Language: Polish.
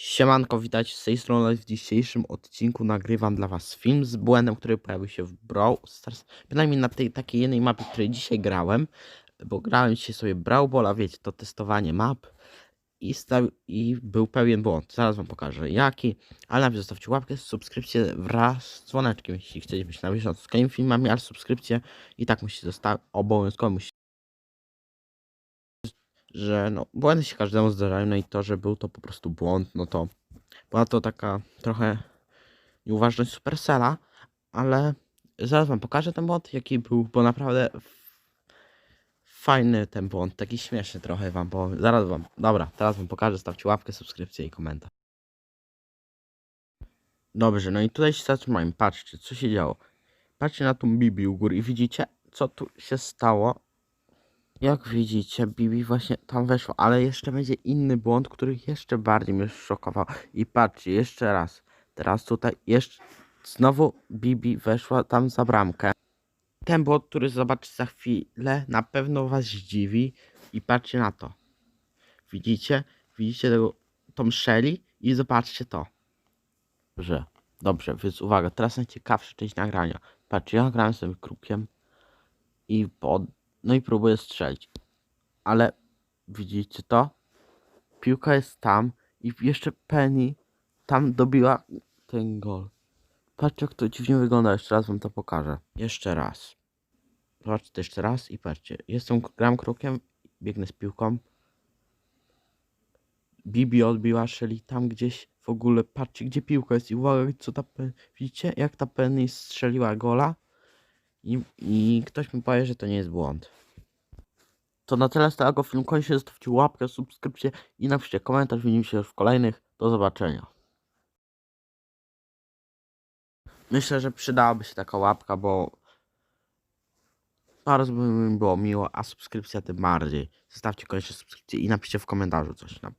Siemanko, witajcie z tej strony. W dzisiejszym odcinku nagrywam dla was film z błędem, który pojawił się w Brawl Stars. Bynajmniej na tej takiej jednej mapie, której dzisiaj grałem. Bo grałem dzisiaj sobie Brawl Balla, wiecie, to testowanie map. I, stał, I był pewien błąd. Zaraz wam pokażę jaki. Ale najpierw zostawcie łapkę, subskrypcję wraz z dzwoneczkiem, jeśli chcecie być na bieżąco z kolejnymi filmami, ale subskrypcję i tak musicie zostawić. Obowiązkowo musicie że no, błędy się każdemu zdarzają, no i to, że był to po prostu błąd, no to była to taka trochę nieuważność Supercella, ale zaraz wam pokażę ten błąd, jaki był, bo naprawdę fajny ten błąd, taki śmieszny trochę wam powiem, zaraz wam, dobra, teraz wam pokażę, stawcie łapkę, subskrypcję i komentarz. Dobrze, no i tutaj się zatrzymajmy, patrzcie, co się działo. Patrzcie na tą Bibi u góry i widzicie, co tu się stało jak widzicie, Bibi właśnie tam weszła, ale jeszcze będzie inny błąd, który jeszcze bardziej mnie szokował. I patrzcie, jeszcze raz. Teraz tutaj jeszcze znowu Bibi weszła tam za bramkę. Ten błąd, który zobaczycie za chwilę, na pewno was zdziwi. I patrzcie na to. Widzicie? Widzicie tego, tą Shelly i zobaczcie to. Dobrze, dobrze, więc uwaga, teraz najciekawsza część nagrania. Patrzcie, ja grałem sobie krukiem i pod no i próbuję strzelić. Ale widzicie to? Piłka jest tam i jeszcze Penny tam dobiła ten gol. Patrzcie jak to dziwnie wygląda. Jeszcze raz wam to pokażę. Jeszcze raz. Zobaczcie to jeszcze raz i patrzcie. Jestem, gram krokiem, biegnę z piłką. Bibi odbiła Shelly tam gdzieś w ogóle. Patrzcie gdzie piłka jest i uwaga co ta. Widzicie jak ta Penny strzeliła gola? I, I ktoś mi powie, że to nie jest błąd. To na tyle z tego filmu. Koniecznie zostawcie łapkę, subskrypcję i napiszcie komentarz. Widzimy się już w kolejnych. Do zobaczenia. Myślę, że przydałaby się taka łapka, bo bardzo by mi było miło, a subskrypcja tym bardziej. Zostawcie koniecznie subskrypcję i napiszcie w komentarzu coś. Na